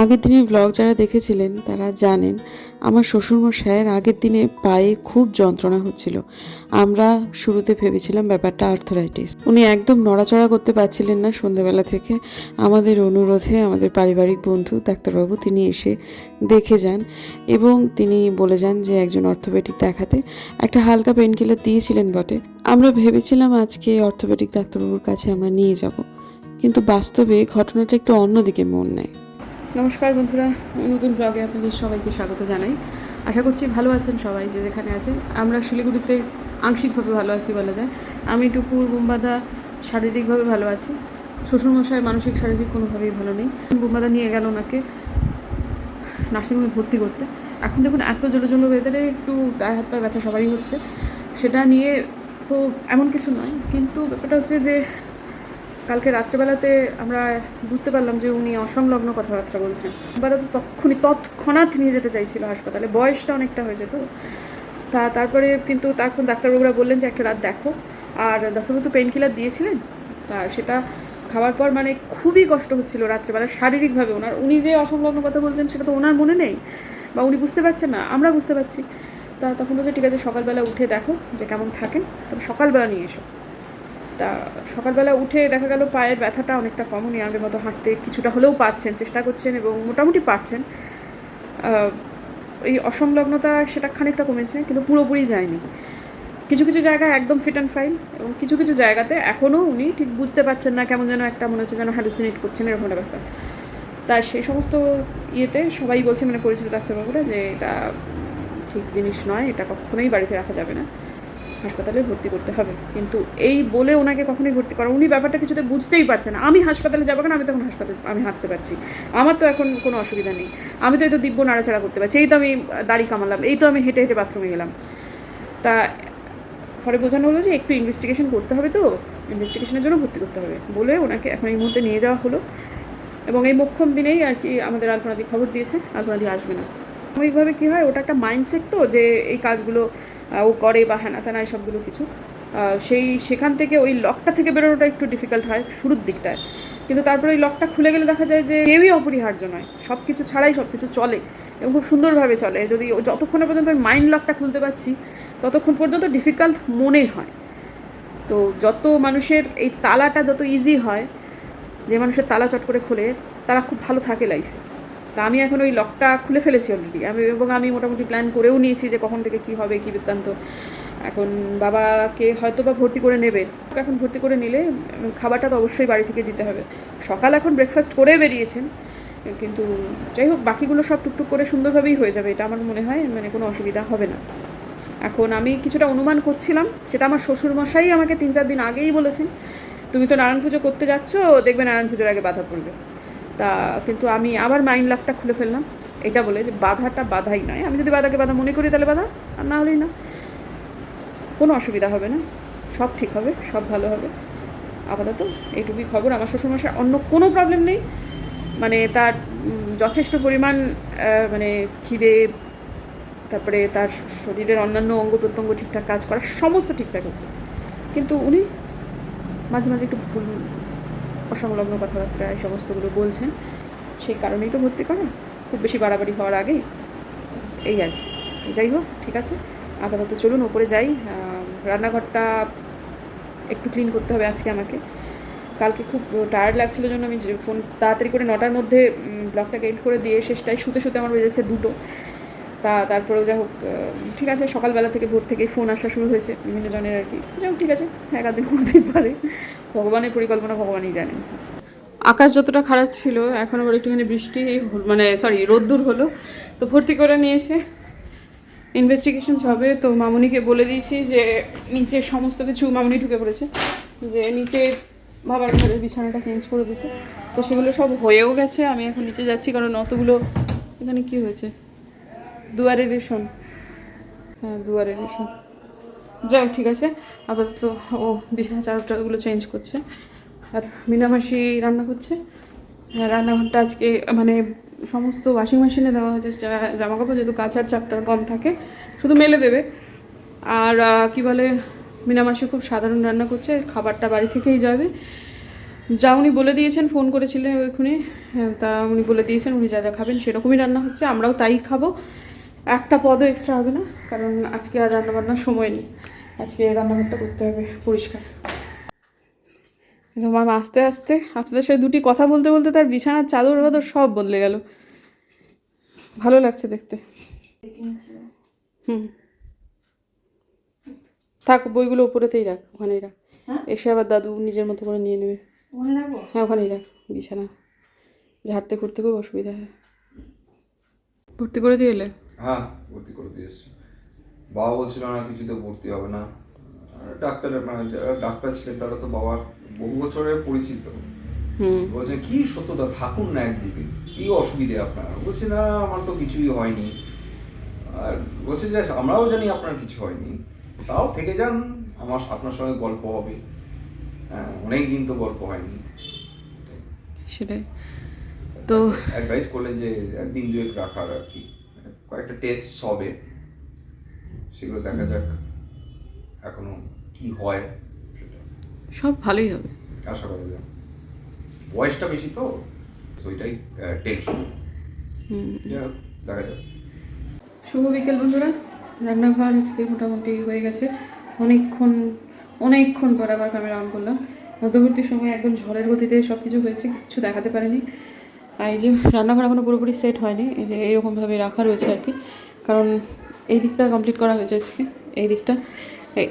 আগের দিনের ব্লগ যারা দেখেছিলেন, তারা জানেন আমার শ্বশুরমশাইয়ের আগের দিনে পায়ে খুব যন্ত্রণা হচ্ছিল। আমরা শুরুতে ভেবেছিলাম ব্যাপারটা আর্থারাইটিস উনি একদম নড়াচড়া করতে পারছিলেন না সন্ধ্যাবেলা থেকে। আমাদের অনুরোধে আমাদের পারিবারিক বন্ধু ডাক্তারবাবু তিনি এসে দেখে যান এবং তিনি বলে যান যে একজন অর্থোপেডিক দেখাতে একটা হালকা পেনকিলার দিয়েছিলেন বটে। আমরা ভেবেছিলাম আজকে অর্থোপেডিক ডাক্তারবাবুর কাছে আমরা নিয়ে যাব। কিন্তু বাস্তবে ঘটনাটা একটু অন্যদিকে মন নেয়। নমস্কার বন্ধুরা, নতুন ব্লগে আপনাদের সবাইকে স্বাগত জানাই। আশা করছি ভালো আছেন সবাই, যে যেখানে আছেন। আমরা শিলিগুড়িতে আংশিকভাবে ভালো আছি বলা যায়। আমি টুকুর বোম্বাদা শারীরিকভাবে ভালো আছি। শ্বশুরমশাই মানসিক শারীরিক কোনোভাবেই ভালো নেই। বোম্বাদা নিয়ে গেল ওনাকে নার্সিংহোমে ভর্তি করতে। এখন দেখুন, এত জলো জলো ওয়েদারে একটু গায়ে হাত পায়ে ব্যথা সবারই হচ্ছে। সেটা নিয়ে তো এমন কিছু নয়, কিন্তু ব্যাপারটা হচ্ছে যে কালকে রাত্রেবেলাতে আমরা বুঝতে পারলাম যে উনি অসংলগ্ন কথাবার্তা বলছেন। বাদা তো তক্ষুনি তৎক্ষণাৎ নিয়ে যেতে চাইছিল হাসপাতালে। বয়সটা অনেকটা হয়েছে তো। তা তারপরে কিন্তু তখন ডাক্তারবাবুরা বললেন যে একটা রাত দেখো। আর ডাক্তারবাবু তো পেন কিলার দিয়েছিলেন। তা সেটা খাওয়ার পর মানে খুবই কষ্ট হচ্ছিল রাত্রেবেলা শারীরিকভাবে ওনার। উনি যে অসংলগ্ন কথা বলছেন সেটা তো ওনার মনে নেই। বা উনি বুঝতে পারছেন না, আমরা বুঝতে পারছি। তা তখন বলছে, ঠিক আছে, সকালবেলা উঠে দেখো যে কেমন থাকেন তবে সকালবেলা নিয়ে এসো। তা সকালবেলা উঠে দেখা গেল পায়ের ব্যথাটা অনেকটা কম উনি আগের মতো হাঁটতে কিছুটা হলেও পারছেন চেষ্টা করছেন এবং মোটামুটি পারছেন। আহ, এই অসংলগ্নতা সেটা খানিকটা কমেছে কিন্তু পুরোপুরি যায়নি। কিছু কিছু জায়গায় একদম ফিট অ্যান্ড ফাইন এবং কিছু কিছু জায়গাতে এখনও উনি ঠিক বুঝতে পারছেন না কেমন যেন একটা মনে হচ্ছে যেন হ্যালুসিনেট করছেন এরকম একটা ব্যাপার। তা সেই সমস্ত ইয়েতে সবাই বলছে মানে পরিচিত ডাক্তারবাবুরা যে এটা ঠিক জিনিস নয় এটা কখনোই বাড়িতে রাখা যাবে না। হাসপাতালে ভর্তি করতে হবে। কিন্তু এই বলে ওনাকে কখনোই ভর্তি করা উনি ব্যাপারটা কিছুতে বুঝতেই পারছেন না। আমি হাসপাতালে যাব কেন? আমি তখন হাসপাতালে আমি হাঁটতে পারছি। আমার তো এখন কোনো অসুবিধা নেই। আমি তো এই তো দিব্য নাড়াচাড়া করতে পারছি। এই তো আমি দাড়ি কামালাম। এই তো আমি হেঁটে হেঁটে বাথরুমে গেলাম। তা পরে বোঝানো হলো যে একটু ইনভেস্টিগেশন করতে হবে তো। ইনভেস্টিগেশনের জন্য ভর্তি করতে হবে। বলে ওনাকে এখন এই মুহূর্তে নিয়ে যাওয়া হলো। এবং এই মোক্ষম দিনেই আর কি আমাদের আলপনাদি খবর দিয়েছে। আলপনাদি আসবে না। সাময়িকভাবে কী হয়, ওটা একটা মাইন্ডসেট তো যে এই কাজগুলো ও করে বা হ্যানা ত্যানা এইসবগুলো কিছু। সেই সেখান থেকে ওই লকটা থেকে বেরোনোটা একটু ডিফিকাল্ট হয় শুরুর দিকটায়। কিন্তু তারপরে ওই লকটা খুলে গেলে দেখা যায় যে কেউই অপরিহার্য নয়। সব কিছু ছাড়াই সব কিছু চলে এবং খুব সুন্দরভাবে চলে। যদি যতক্ষণ পর্যন্ত মাইন্ড লকটা খুলতে পারছি, ততক্ষণ পর্যন্ত ডিফিকাল্ট মনে হয়। তো যত মানুষের এই তালাটা যত ইজি হয়, যে মানুষের তালা চট করে খোলে, তারা খুব ভালো থাকে লাইফে তা আমি এখন ওই লকটা খুলে ফেলেছি অলরেডি আমি এবং আমি মোটামুটি প্ল্যান করেও নিয়েছি যে কখন থেকে কি হবে, কি বৃত্তান্ত। এখন বাবাকে হয়তো বা ভর্তি করে নেবে। এখন ভর্তি করে নিলে খাবারটা তো অবশ্যই বাড়ি থেকে দিতে হবে। সকাল এখন ব্রেকফাস্ট করে বেরিয়েছেন, কিন্তু যাই হোক, বাকিগুলো সব টুকটুক করে সুন্দরভাবেই হয়ে যাবে, এটা আমার মনে হয় মানে কোনো অসুবিধা হবে না। এখন আমি কিছুটা অনুমান করছিলাম, সেটা আমার শ্বশুরমশাই আমাকে তিন চার দিন আগেই বলেছেন, তুমি তো নারায়ণ পুজো করতে যাচ্ছ, দেখবে নারায়ণ পুজোর আগে বাধা পড়বে। তা কিন্তু আমি আবার মাইন্ড লাকটা খুলে ফেললাম। এটা বলে যে বাধাটা বাধাই নয়। আমি যদি বাধাকে বাধা মনে করি তাহলে বাধা, আর না হলেই না। কোনো অসুবিধা হবে না। সব ঠিক হবে, সব ভালো হবে। আপাতত এইটুকুই খবর। আমার শ্বশুরমশাই অন্য কোনো প্রবলেম নেই। মানে তার যথেষ্ট পরিমাণ মানে খিদে, তারপরে তার শরীরের অন্যান্য অঙ্গ প্রত্যঙ্গ ঠিকঠাক কাজ করা, সমস্ত ঠিকঠাক হচ্ছে। কিন্তু উনি মাঝে মাঝে একটু ভুল অসংলগ্ন কথাবার্তা এই সমস্তগুলো বলছেন। সেই কারণেই তো ভর্তি করা। খুব বেশি বাড়াবাড়ি হওয়ার আগে এই আর। যাই হোক, ঠিক আছে। আপাতত চলুন, ওপরে যাই। রান্নাঘরটা একটু ক্লিন করতে হবে আজকে আমাকে। কালকে খুব টায়ার্ড লাগছিল জন্য আমি ফোন তাড়াতাড়ি করে নটার মধ্যে ব্লগটাকে এড করে দিয়ে শেষটায় শুতে শুতে আমার বেজেছে দুটো। তা তারপরেও যাই হোক ঠিক আছে, সকালবেলা থেকে ভোর থেকে ফোন আসা শুরু হয়েছে বিভিন্ন জনের আর কি। যাই হোক, ঠিক আছে এক আধ দিন হতেই পারে। ভগবানের পরিকল্পনা ভগবানই জানেন। আকাশ যতটা খারাপ ছিল, এখন আবার একটুখানি বৃষ্টি মানে সরি রোদ্দুর হলো। তো ভর্তি করে নিয়েছে। ইনভেস্টিগেশন হবে। তো মামুনিকে বলে দিয়েছি যে, নিচে সমস্ত কিছু মামুনি ঢুকে পড়েছে। যে নিচে বাবার ঘরের বিছানাটা চেঞ্জ করে দিতে। তো সেগুলো সব হয়েও গেছে। আমি এখন নিচে যাচ্ছি, কারণ অতগুলো, এখানে কি হয়েছে? দুয়ারে রেশন। হ্যাঁ দুয়ারে রেশন। যাই ঠিক আছে। আপাতত ও বিছানা চাদরটাগুলো চেঞ্জ করছে। আর মিনামাসি রান্না করছে। হ্যাঁ রান্নাঘরটা আজকে মানে সমস্ত ওয়াশিং মেশিনে দেওয়া হয়েছে। জামা কাপড় যেহেতু কাছার চাপটা কম থাকে শুধু মেলে দেবে। আর কি বলে মিনামাসি খুব সাধারণ রান্না করছে। খাবারটা বাড়ি থেকেই যাবে। যা উনি বলে দিয়েছেন ফোন করেছিলেন ওইখানে হ্যাঁ, তা উনি বলে দিয়েছেন উনি যা যা খাবেন সেরকমই রান্না হচ্ছে। আমরাও তাই খাব। একটা পদও এক্সট্রা হবে না কারণ আজকে আর রান্না বান্নার সময় নেই। আজকে রান্নাঘরটা করতে হবে পরিষ্কার। মাম আস্তে আস্তে আপনাদের সাথে দুটি কথা বলতে বলতে তার বিছানার চাদর বাদর সব বদলে গেল। ভালো লাগছে দেখতে। হুম। থাক বইগুলো ওপরেতেই রাখ ওখানেই রাখ। হ্যাঁ? এসে আবার দাদু নিজের মতো করে নিয়ে নেবে। হ্যাঁ ওখানেই রাখ বিছানা। ঝাড়তে করতে খুব অসুবিধা হয়। ভর্তি করে দিয়ে এলে? হ্যাঁ ভর্তি করে দিয়েছি বাবা বলছিল না কিছুতে ভর্তি হবে না। আর ডাক্তারের মানে যারা ডাক্তার ছিলেন তারা তো বাবার বহু বছরের পরিচিত। হুম। বলছেন কি সত্যতা থাকুন না একদিকে। কি অসুবিধে আপনার? বলছি না আমার তো কিছুই হয়নি। আর বলছেন যে আমরাও জানি আপনার কিছু হয়নি। তাও থেকে যান আমার আপনার সঙ্গে গল্প হবে। হ্যাঁ অনেক দিন তো গল্প হয়নি। সেটাই। তো অ্যাডভাইস করলেন যে একদিন দুয়েক রাখার আর কি। কয়েকটা টেস্ট হবে। সেগুলো দেখা যাক এখনও কি হয়। সব ভালোই হবে। আশা করা যায়। বয়সটা বেশি তো ওইটাই টেনশন হুম। দেখা যাক। শুভ বিকেল বন্ধুরা। রান্নাঘর আজকে মোটামুটি হয়ে গেছে। অনেকক্ষণ অনেকক্ষণ পর আবার ক্যামেরা অন করলাম। মধ্যবর্তী সময় একদম ঝড়ের গতিতে সব কিছু হয়েছে কিছু দেখাতে পারিনি। আর এই যে রান্নাঘর এখনও পুরোপুরি সেট হয়নি, এই যে এইরকমভাবে রাখা রয়েছে আর কি। কারণ এই দিকটা কমপ্লিট করা হয়েছে আজকে, এই দিকটা।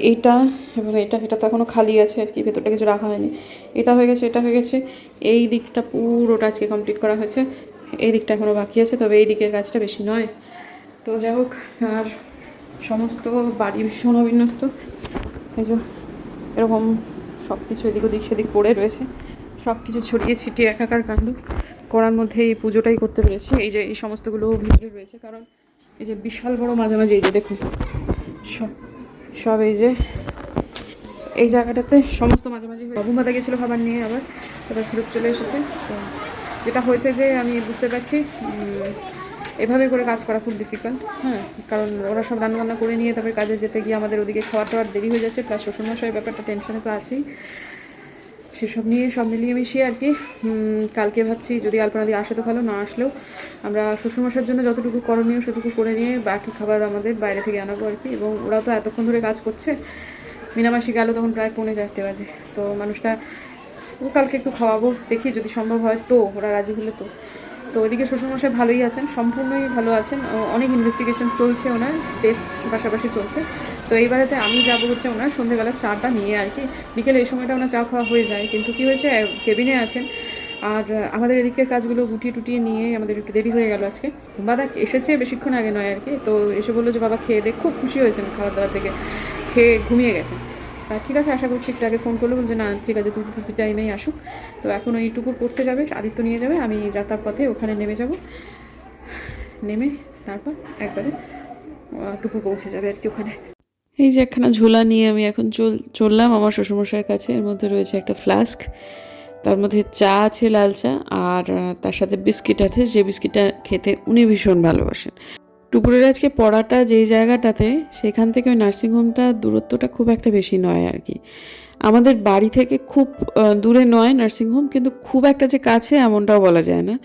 এইটা এবং এটা এটা তো এখনও খালি আছে আর কি, ভেতরটা কিছু রাখা হয়নি। এটা হয়ে গেছে, এটা হয়ে গেছে, এই দিকটা পুরোটা আজকে কমপ্লিট করা হয়েছে। এই দিকটা এখনও বাকি আছে, তবে এই দিকের কাজটা বেশি নয়। তো যাই হোক, আর সমস্ত বাড়ি ভীষণ অবিন্যস্ত। এই যে এরকম সব কিছু এদিক ওদিক সেদিক পড়ে রয়েছে। সব কিছু ছড়িয়ে ছিটিয়ে একাকার কাণ্ড। করার মধ্যে এই পুজোটাই করতে পেরেছি। এই যে এই সমস্তগুলো ভিতরে রয়েছে, কারণ এই যে বিশাল বড় মাঝামাঝি, এই যে দেখুন, সব সব এই যে এই জায়গাটাতে সমস্ত মাঝামাঝি বাবু মাথা গেছিল খাবার নিয়ে আবার, তারপর ফেরত চলে এসেছে। তো যেটা হয়েছে যে আমি বুঝতে পারছি এভাবে করে কাজ করা খুব ডিফিকাল্ট হ্যাঁ কারণ ওরা সব রান্নাবান্না করে নিয়ে তারপরে কাজে যেতে গিয়ে আমাদের ওদিকে খাওয়া টাওয়ার দেরি হয়ে যাচ্ছে, প্লাস শ্বশুরমশাই ব্যাপারটা টেনশনে তো আছেই। সেসব নিয়ে সব মিলিয়ে মিশিয়ে আর কি কালকে ভাবছি যদি আলপনাদি আসে তো ভালো, না আসলেও আমরা শ্বশুরমশার জন্য যতটুকু করণীয় সেটুকু করে নিয়ে বাকি খাবার আমাদের বাইরে থেকে আনাবো আর কি। এবং ওরা তো এতক্ষণ ধরে কাজ করছে, মিনামাসি গেল তখন প্রায় পৌনে চারটে বাজে। তো মানুষটা কালকে একটু খাওয়াবো, দেখি যদি সম্ভব হয়, তো ওরা রাজি হলে তো। তো ওইদিকে শ্বশুরমশাই ভালোই আছেন, সম্পূর্ণই ভালো আছেন। অনেক ইনভেস্টিগেশন চলছে ওনার টেস্ট পাশাপাশি চলছে। তো এইবারেতে আমি যাব হচ্ছে ওনার সন্ধ্যেবেলা চাটা নিয়ে আর কি। বিকেলে এই সময়টা ওনার চা খাওয়া হয়ে যায়, কিন্তু কি হয়েছে কেবিনে আছেন। আর, আমাদের এদিকের কাজগুলো গুটিয়ে টুটিয়ে নিয়ে আমাদের একটু দেরি হয়ে গেল আজকে। বাবা এসেছে বেশিক্ষণ আগে নয় আর কি, তো এসে বলল যে বাবা খেয়ে দেখ খুব খুশি হয়েছেন খাওয়া দাওয়া থেকে। খেয়ে ঘুমিয়ে গেছেন তা ঠিক আছে, আশা করছি একটু আগে ফোন করল বলছে না, ঠিক আছে দুটো দুটো টাইমেই আসুক। তো এখন ওই টুকুর করতে যাবে, আদিত্য নিয়ে যাবে, আমি যাত্রার পথে ওখানে নেমে যাব। নেমে তারপর একবারে টুকু পৌঁছে যাবে আর কি ওখানে। এই যে একখানা ঝোলা নিয়ে আমি এখন চল, চললাম আমার শ্বশুরমশাইয়ের কাছে, এর মধ্যে রয়েছে একটা ফ্লাস্ক তার মধ্যে চা আছে, লাল চা, আর তার সাথে বিস্কিট আছে, যে বিস্কিটটা খেতে উনি ভীষণ ভালোবাসেন। টুপুরের আজকে পড়াটা যেই জায়গাটাতে, সেখান থেকে ওই নার্সিংহোমটা দূরত্বটা খুব একটা বেশি নয় আর কি। আমাদের বাড়ি থেকে খুব দূরে নয় নার্সিংহোম কিন্তু খুব একটা যে কাছে এমনটাও বলা যায় না।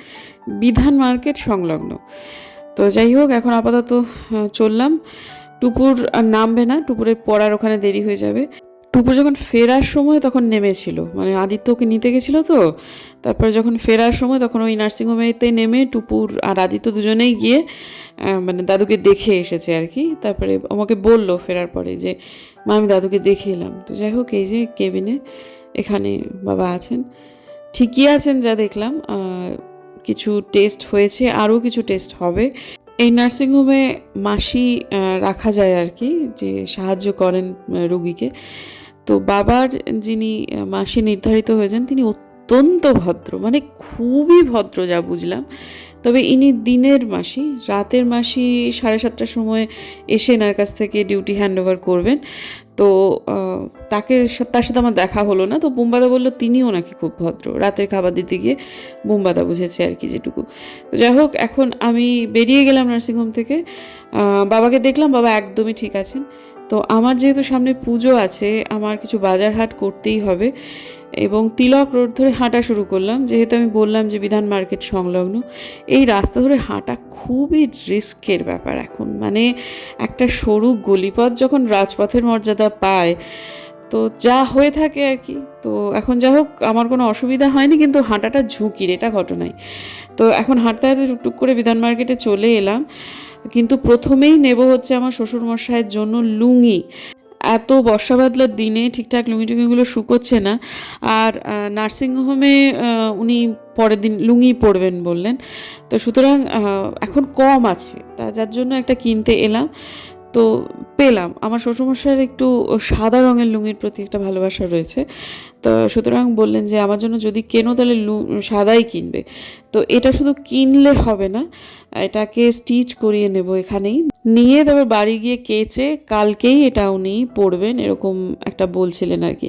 বিধান মার্কেট সংলগ্ন। তো যাই হোক, এখন আপাতত চললাম। টুপুর নামবে না, টুপুরের পড়ার ওখানে দেরি হয়ে যাবে। টুপুর যখন ফেরার সময় তখন নেমেছিল। মানে আদিত্য ওকে নিতে গেছিল তো। তারপর যখন ফেরার সময় তখন ওই নার্সিংহোমেতে নেমে টুপুর আর আদিত্য দুজনেই গিয়ে মানে দাদুকে দেখে এসেছে আর কি। তারপরে আমাকে বলল ফেরার পরে যে, মা, আমি দাদুকে দেখে এলাম। তো যাই হোক, এই যে কেবিনে এখানে বাবা আছেন। ঠিকই আছেন যা দেখলাম। কিছু টেস্ট হয়েছে, আরও কিছু টেস্ট হবে। এই নার্সিংহোমে মাসি রাখা যায় আর কি, যে সাহায্য করেন রোগীকে। তো বাবার যিনি মাসি নির্ধারিত হয়েছেন, তিনি অত্যন্ত ভদ্র মানে খুবই ভদ্র যা বুঝলাম। তবে ইনি দিনের মাসি, রাতের মাসি সাড়ে সাতটার সময় এসে এনার কাছ থেকে ডিউটি হ্যান্ড ওভার করবেন। তো তাকে তার সাথে আমার দেখা হলো না, তো বুম্বাদা বলল, তিনিও নাকি খুব ভদ্র। রাতের খাবার দিতে গিয়ে বুম্বাদা বুঝেছে আর কি যেটুকু। তো যাই হোক, এখন আমি বেরিয়ে গেলাম নার্সিংহোম থেকে। বাবাকে দেখলাম, বাবা একদমই ঠিক আছেন। তো আমার যেহেতু সামনে পুজো আছে, আমার কিছু বাজার হাট করতেই হবে এবং তিলক রোড ধরে হাঁটা শুরু করলাম। যেহেতু আমি বললাম যে বিধান মার্কেট সংলগ্ন, এই রাস্তা ধরে হাঁটা খুবই রিস্কের ব্যাপার এখন। মানে একটা সরু গলিপথ যখন রাজপথের মর্যাদা পায়, তো যা হয়ে থাকে আর কি। তো এখন যা হোক, আমার কোনো অসুবিধা হয়নি, কিন্তু হাঁটাটা ঝুঁকির, এটা ঘটনাই। তো এখন হাঁটতে হাঁটতে টুকটুক করে বিধান মার্কেটে চলে এলাম। কিন্তু প্রথমেই নেব হচ্ছে আমার শ্বশুরমশাইয়ের জন্য লুঙ্গি। এত বর্ষা বাদলার দিনে ঠিকঠাক লুঙ্গি টুঙ্গিগুলো শুকোচ্ছে না। আর নার্সিংহোমে উনি পরের দিন লুঙ্গি পরবেন বললেন। তো সুতরাং এখন কম আছে। তা যার জন্য একটা কিনতে এলাম। তো পেলাম। আমার শ্বশুরমশাইয়ের একটু সাদা রঙের লুঙ্গির প্রতি একটা ভালোবাসা রয়েছে। তো সুতরাং বললেন যে, আমার জন্য যদি কেনো তাহলে লু, সাদাই কিনবে। তো এটা শুধু কিনলে হবে না, এটাকে স্টিচ করিয়ে নেব এখানেই। নিয়ে তারপর বাড়ি গিয়ে কেচে কালকেই এটা উনি পরবেন, এরকম একটা বলছিলেন আর কি।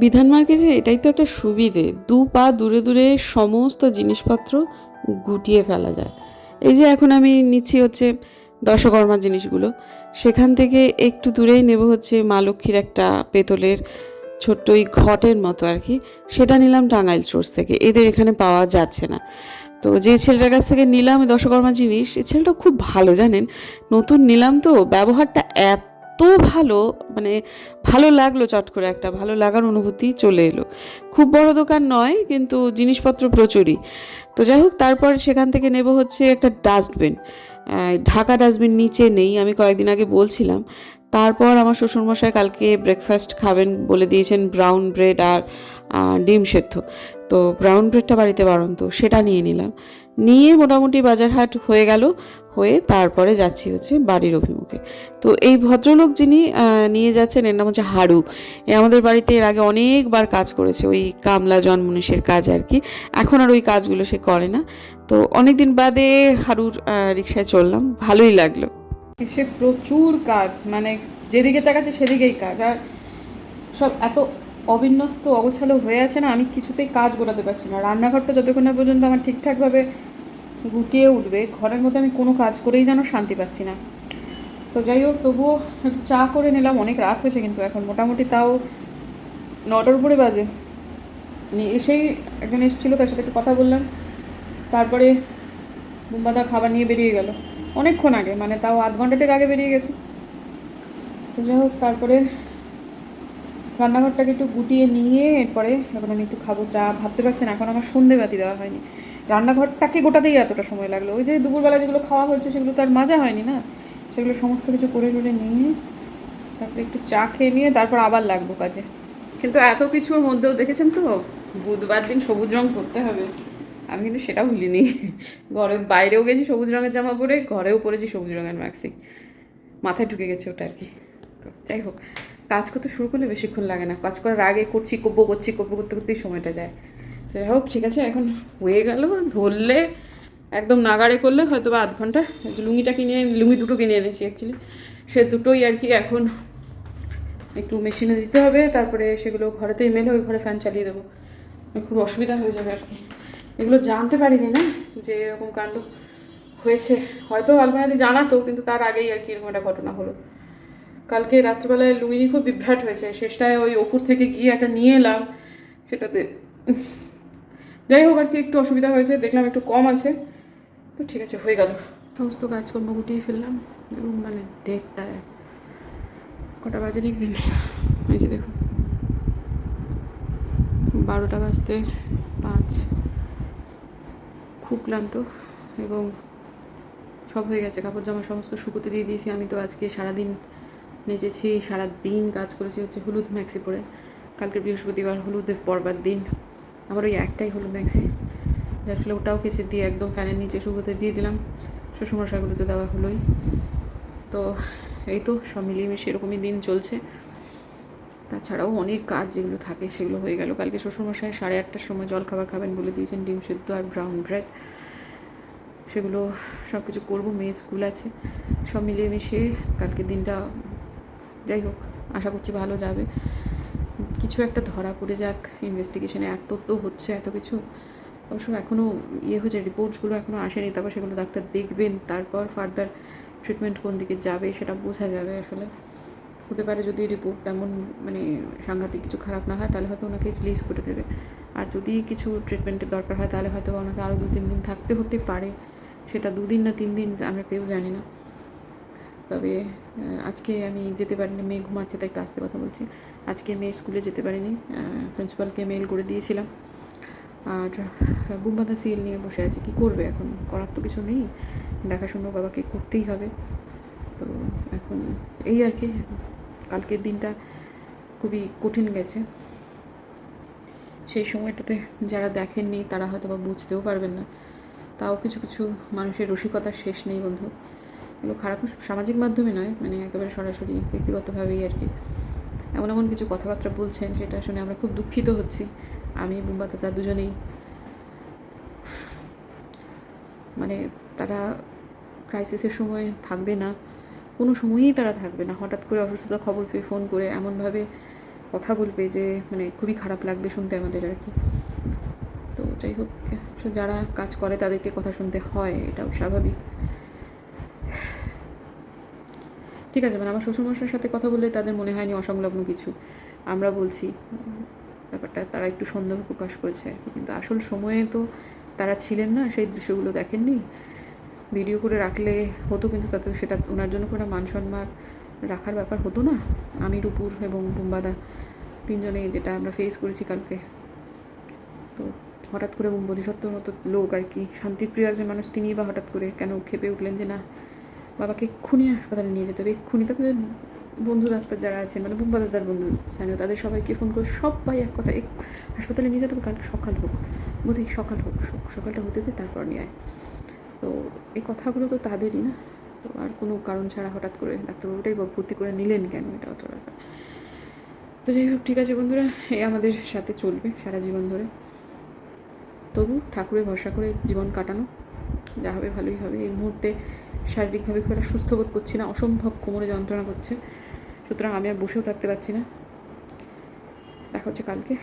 বিধান মার্কেটের এটাই তো একটা সুবিধে। দু পা দূরে দূরে সমস্ত জিনিসপত্র গুটিয়ে ফেলা যায়। এই যে এখন আমি নিচ্ছি হচ্ছে দশকর্মার জিনিসগুলো। সেখান থেকে একটু দূরেই নেব হচ্ছে মা লক্ষ্মীর একটা পেতলের ছোট্ট ওই ঘটের মতো আর কি। সেটা নিলাম টাঙ্গাইল স্টোর্স থেকে। এদের এখানে পাওয়া যাচ্ছে না। তো যে ছেলেটার কাছ থেকে নিলাম দশকর্মা জিনিস, এই ছেলেটা খুব ভালো জানেন। নতুন নিলাম তো, ব্যবহারটা এত ভালো মানে ভালো লাগল চট করে একটা, ভালো লাগার অনুভূতি চলে এলো। খুব বড় দোকান নয়, কিন্তু জিনিসপত্র প্রচুরই। তো যাই হোক, তারপর সেখান থেকে নেব হচ্ছে একটা ডাস্টবিন। ঢাকা ডাস্টবিন নিচে নেই, আমি কয়েকদিন আগে বলছিলাম। তারপর আমার শ্বশুরমশাই কালকে ব্রেকফাস্ট খাবেন বলে দিয়েছেন ব্রাউন ব্রেড আর ডিম সেদ্ধ। তো ব্রাউন ব্রেডটা বাড়িতে বাড়ন্ত সেটা নিয়ে নিলাম। নিয়ে মোটামুটি বাজার হাট হয়ে গেল, হয়ে তারপরে যাচ্ছি হচ্ছে বাড়ির অভিমুখে। তো এই ভদ্রলোক যিনি নিয়ে যাচ্ছেন, এর নাম হচ্ছে হাড়ু এ আমাদের বাড়িতে এর আগে অনেকবার কাজ করেছে, ওই কামলা জন্মনিষের কাজ আর কি। এখন আর ওই কাজগুলো সে করে না। তো অনেক দিন বাদে হাড়ুর রিক্সায় চললাম, ভালোই লাগল। সে প্রচুর কাজ মানে যেদিকে তাকাচ্ছে সেদিকেই কাজ। আর সব এত অবিন্যস্ত, অগোছালো হয়ে আছে না, আমি কিছুতেই কাজ গোটাতে পারছি না। রান্নাঘরটা যতক্ষণ না পর্যন্ত আমার ঠিকঠাকভাবে গুটিয়ে উঠবে, ঘরের মধ্যে আমি কোনো কাজ করেই যেন শান্তি পাচ্ছি না। তো যাই হোক, তবুও চা করে নিলাম, অনেক রাত হয়েছে কিন্তু এখন। মোটামুটি তাও নটার উপরে বাজে। এসেই একজন এসেছিল, তার সাথে একটু কথা বললাম। তারপরে বুম্বাদা খাবার নিয়ে বেরিয়ে গেল। অনেকক্ষণ আগে মানে তাও আধ ঘণ্টা থেকে আগে বেরিয়ে গেছে। তো যাই হোক, তারপরে রান্নাঘরটাকে একটু গুটিয়ে নিয়ে এরপরে এখন আমি একটু খাব চা, ভাবতে পারছেন, এখন আমার সন্ধে বাতি দেওয়া হয়নি। রান্নাঘরটাকে গোটাতেই এতটা সময় লাগল। ওই যে দুপুরবেলা যেগুলো খাওয়া হয়েছে, সেগুলো তো আর মাজা হয়নি না? সেগুলো সমস্ত কিছু করে টরে নিয়ে, তারপরে একটু চা খেয়ে নিয়ে তারপর আবার লাগবো কাজে। কিন্তু এত কিছুর মধ্যেও দেখেছেন তো? বুধবার দিন সবুজ রং করতে হবে। আমি কিন্তু সেটাও ভুলিনি। ঘরে বাইরেও গেছি সবুজ রঙের জামা পরে, ঘরেও পরেছি সবুজ রঙের ম্যাক্সি মাথায় ঢুকে গেছে ওটা আর কি। তো যাই হোক, কাজ করতে শুরু করলে বেশিক্ষণ লাগে না। কাজ করার আগে করছি কব্বো করছি কব্বো করতে, করতেই সময়টা যায়। যাই হোক, ঠিক আছে, এখন হয়ে গেল, ধরলে একদম নাগাড়ে করলে হয়তো বা আধ ঘণ্টা। লুঙ্গিটা কিনে লুঙ্গি দুটো কিনে এনেছি অ্যাকচুয়ালি সে দুটোই আর কি এখন একটু মেশিনে দিতে হবে, তারপরে সেগুলো ঘরেতেই মেলে ওই ঘরে ফ্যান চালিয়ে দেবো। খুব অসুবিধা হয়ে যাবে আর কি। এগুলো জানতে পারিনি না যে এরকম কাণ্ড হয়েছে। হয়তো আলমারাদি জানাতো, কিন্তু তার আগেই আর কি এরকম একটা ঘটনা হলো। কালকে রাত্রিবেলায় লুঙ্গিনি খুব বিভ্রাট হয়েছে। শেষটায় ওই ওপর থেকে গিয়ে একটা নিয়ে এলাম, সেটাতে যাই হোক আর কি একটু অসুবিধা হয়েছে, দেখলাম একটু কম আছে। তো ঠিক আছে, হয়ে গেল। সমস্ত কাজকর্ম গুটিয়ে ফেললাম এবং মানে ডেটটা কটা বাজে দেখবেন এই যে দেখুন, বারোটা বাজতে পাঁচ খুব ক্লান্ত এবং সব হয়ে গেছে। কাপড় জামা সমস্ত শুকোতে দিয়ে দিয়েছি। আমি তো আজকে সারাদিন নেচেছি সারা দিন কাজ করেছি হচ্ছে হলুদ ম্যাক্সি পরে। কালকে বৃহস্পতিবার হলুদের পরবার দিন। আমার ওই একটাই হলুদ ম্যাক্সি। যার ফলে ওটাও কেচে দিয়ে একদম ফ্যানের নিচে শুকোতে দিয়ে দিলাম। শ্বশুরমশাইগুলোতে দেওয়া হলোই। তো এই তো সব মিলিয়ে এরকমই দিন চলছে। তাছাড়াও অনেক কাজ যেগুলো থাকে সেগুলো হয়ে গেল। কালকে শ্বশুরমশাই সাড়ে আটটার সময় জল খাবার খাবেন বলে দিয়েছেন, ডিম সেদ্ধ আর ব্রাউন ব্রেড সেগুলো সব কিছু করব, মেয়ে স্কুল আছে। সব মিলিয়ে মিশিয়ে কালকে দিনটা যাই হোক, আশা করছি ভালো যাবে। কিছু একটা ধরা পড়ে যাক ইনভেস্টিগেশনে এত তো হচ্ছে এত কিছু। অবশ্য এখনও ইয়ে হয়েছে রিপোর্টসগুলো এখনও আসেনি, তারপর সেগুলো ডাক্তার দেখবেন, তারপর ফার্দার ট্রিটমেন্ট কোন দিকে যাবে সেটা বোঝা যাবে আসলে। হতে পারে যদি রিপোর্ট তেমন মানে সাংঘাতিক কিছু খারাপ না হয়, তাহলে হয়তো ওনাকে রিলিজ করে দেবে। আর যদি কিছু ট্রিটমেন্টের দরকার হয়, তাহলে হয়তো ওনাকে আরও দু তিন দিন থাকতে হতে পারে। সেটা দুদিন না তিন দিন আমরা কেউ জানি না। তবে আজকে আমি যেতে পারিনি, মেয়ে ঘুমাচ্ছে, তাই একটু আসতে কথা বলছি। আজকে মেয়ে স্কুলে যেতে পারিনি প্রিন্সিপালকে মেল করে দিয়েছিলাম। আর বুম্বাদা সিল নিয়ে বসে আছে। কি করবে এখন? করার তো কিছু নেই। দেখাশুনো বাবাকে করতেই হবে। তো এখন এই আর কি। কালকের দিনটা খুবই কঠিন গেছে। সেই সময়টাতে যারা দেখেননি, তারা হয়তো বা বুঝতেও পারবেন না। তাও কিছু কিছু মানুষের রসিকতার শেষ নেই বন্ধু। এগুলো খারাপ সামাজিক মাধ্যমে নয় মানে একেবারে সরাসরি ব্যক্তিগতভাবেই আর কি। এমন এমন কিছু কথাবার্তা বলছেন, সেটা শুনে আমরা খুব দুঃখিত হচ্ছি। আমি, বুম্বা দাদা দুজনেই। মানে তারা ক্রাইসিসের সময় থাকবে না। কোনো সময়ই তারা থাকবে না। হঠাৎ করে অসুস্থতা খবর পেয়ে ফোন করে এমনভাবে কথা বলবে যে মানে খুবই খারাপ লাগবে শুনতে আমাদের আর কি। তো যাই হোক যারা কাজ করে তাদেরকে কথা শুনতে হয়, এটাও স্বাভাবিক। ঠিক আছে মানে আমার শ্বশুরমশাইয়ের সাথে কথা বললে তাদের মনে হয়নি অসংলগ্ন কিছু। আমরা বলছি, ব্যাপারটা তারা একটু সন্দেহ প্রকাশ করেছে। কিন্তু আসল সময়ে তো তারা ছিলেন না, সেই দৃশ্যগুলো দেখেননি। ভিডিও করে রাখলে হতো কিন্তু তাতে সেটা ওনার জন্য কোনো মান সম্মান রাখার ব্যাপার হতো না। আমি রূপুর এবং বুম্বাদা তিনজনে যেটা আমরা ফেস করেছি কালকে। তো হঠাৎ করে বোধিসত্ত্বর মতো লোক আর কি, শান্তিপ্রিয় একজন মানুষ, তিনিই বা হঠাৎ করে কেন খেপে উঠলেন যে না, বাবাকে এক্ষুনি হাসপাতালে নিয়ে যেতে হবে, এক্ষুনি তারপরে বন্ধু ডাক্তার যারা আছেন মানে বুম্বা দাদার বন্ধু, স্থানীয়, তাদের সবাইকে ফোন করে সবাই এক কথা, এক হাসপাতালে নিয়ে যেতে হবে, কালকে সকাল হোক, বোধহয় সকাল হোক সকালটা হতে দে তারপর নিয়ে আয়। তো এই কথাগুলো তো তাদেরই না। তো আর কোনো কারণ ছাড়া হঠাৎ করে ডাক্তারবাবুটাই ভর্তি করে নিলেন কেন এটা অত ব্যাপার? তো যাই হোক, ঠিক আছে বন্ধুরা এই আমাদের সাথে চলবে সারা জীবন ধরে। তবু ঠাকুরের ভরসা করে জীবন কাটানো, যা হবে ভালোই হবে। এই মুহূর্তে শারীরিকভাবে খুব একটা সুস্থ বোধ করছি না, অসম্ভব কোমরে যন্ত্রণা করছে। সুতরাং আমি আর বসেও থাকতে পারছি না। দেখা হচ্ছে কালকে।